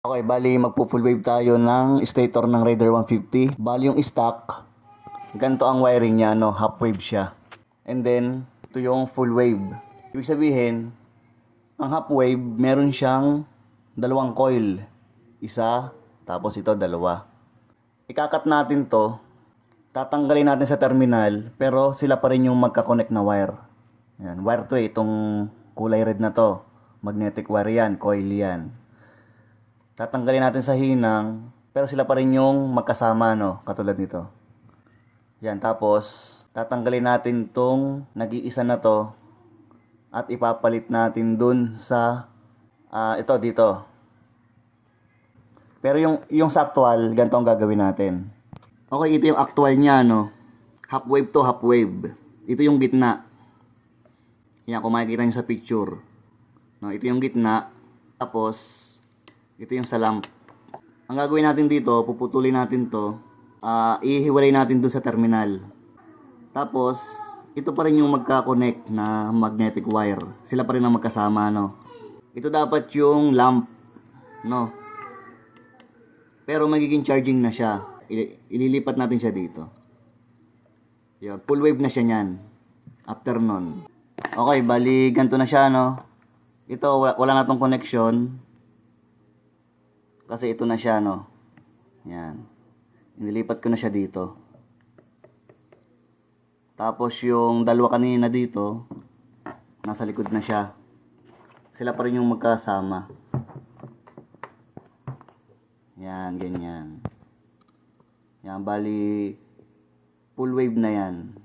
Okay, bali magpo-full wave tayo ng stator ng Raider 150. Bali yung stock, ganito ang wiring niya, no? half wave siya. And then, ito yung full wave. Ibig sabihin, ang half wave, meron siyang dalawang coil. Isa, tapos ito dalawa. Ikakat natin to, tatanggalin natin sa terminal, pero sila pa rin yung magka-connect na wire. Yan, wire to eh, itong kulay red na to. Magnetic wire yan, coil yan tatanggalin natin sa hinang, pero sila pa rin yung magkasama, no? Katulad nito. Yan, tapos, tatanggalin natin tong nag-iisa na to, at ipapalit natin dun sa, ah, ito, dito. Pero yung, yung sa actual, ganito ang gagawin natin. Okay, ito yung actual niya, no? Half wave to half wave. Ito yung gitna. Yan, kung makikita nyo sa picture. No, ito yung gitna. Tapos, ito yung sa lamp. Ang gagawin natin dito, puputulin natin to, ah ihiwalay natin dun sa terminal. Tapos, ito pa rin yung magka-connect na magnetic wire. Sila pa rin ang magkasama, no? Ito dapat yung lamp, no? Pero magiging charging na siya. Ililipat natin siya dito. Yun, full wave na siya niyan. After nun. Okay, bali ganito na siya, no? Ito, wala, wala na tong connection. Kasi ito na siya, no? Yan. Inilipat ko na siya dito. Tapos yung dalawa kanina dito, nasa likod na siya. Sila pa rin yung magkasama. Yan, ganyan. Yan, bali, full wave na yan.